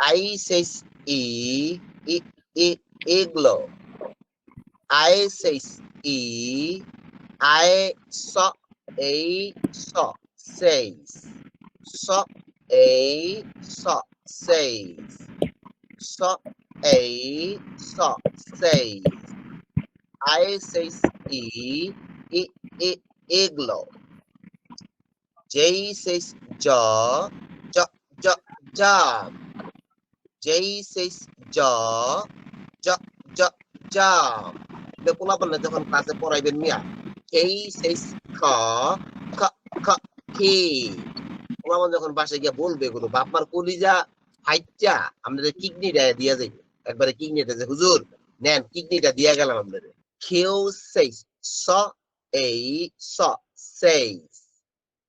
I says E, E, E, igloo. I says E, I saw a saw says. Saw a saw says. Saw a saw says. I says E, E, E, igloo. J says jaw, jaw, jaw, job. Says jaw, jaw, jaw, job. এটা পোলাপান না যখন ক্লাসে পড়াইবেন মিয়া এই says খ খ খ কি পোলাপান যখন বাসায় গিয়া বলবে এগুলো বাপমার কলিজা ফাইটটা আপনাদের কিডনিটা দিয়া যাইবে একবারে কিডনিটা যে হুজুর নেন কিডনিটা দিয়া গেলাম আপনাদের কেউ says স এই স says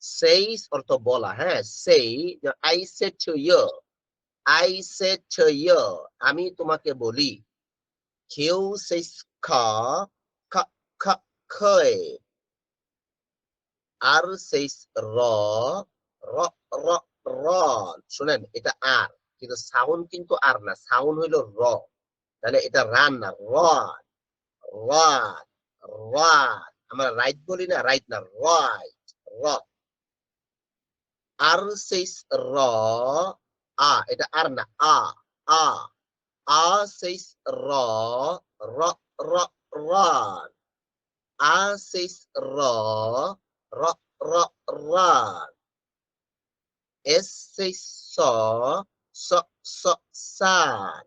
says অর্থ বলা হ্যাঁ say I said to you. I said to you, আমি তোমাকে বলি, কেউ says খ খ খ, খয়, আর says র র র রন শুনেন, এটা আর, কিন্তু সাউন্ড কিন্তু আর না, সাউন্ড হইল র, তাহলে এটা রান না রন রান রান আমরা রাইট বলি না, রাইট না, রাইট, র, আর says র আ এটা আর না আ আ আ says র র র run আ says র র র run S says saw saw saw sun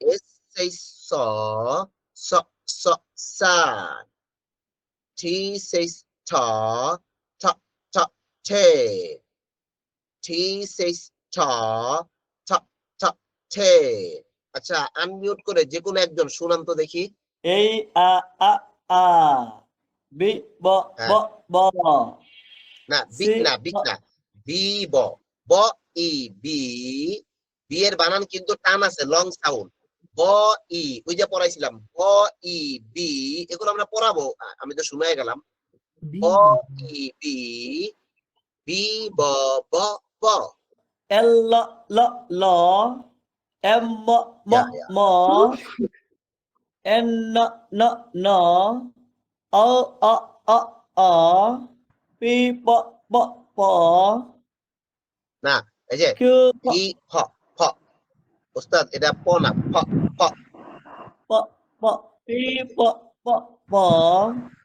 S says saw saw saw sun T says ta ta ta tail T says ta ta tail আচ্ছা আনমিউট করে যে কোনো একজন শুনান তো দেখি। এই আ আ আ বি ব ব ব। না সি- না বিগ না। বি ব। ব ই বি বি এর বানান কিন্তু টান আছে লং সাউন্ড। ব ই ওই যে পড়াইছিলাম ব ই বি এগুলো আমরা পড়াবো। আমি তো শুনে গেলাম। ব। ই বি বি ব ব ব। এল ল ল ল এম ম ম Yeah, yeah. ম এন ন ন ন অ অ অ অ পি প প প না এই যে কিউ প ই ফ ফ ওস্তাদ এটা প না ফ ফ প প পি প প প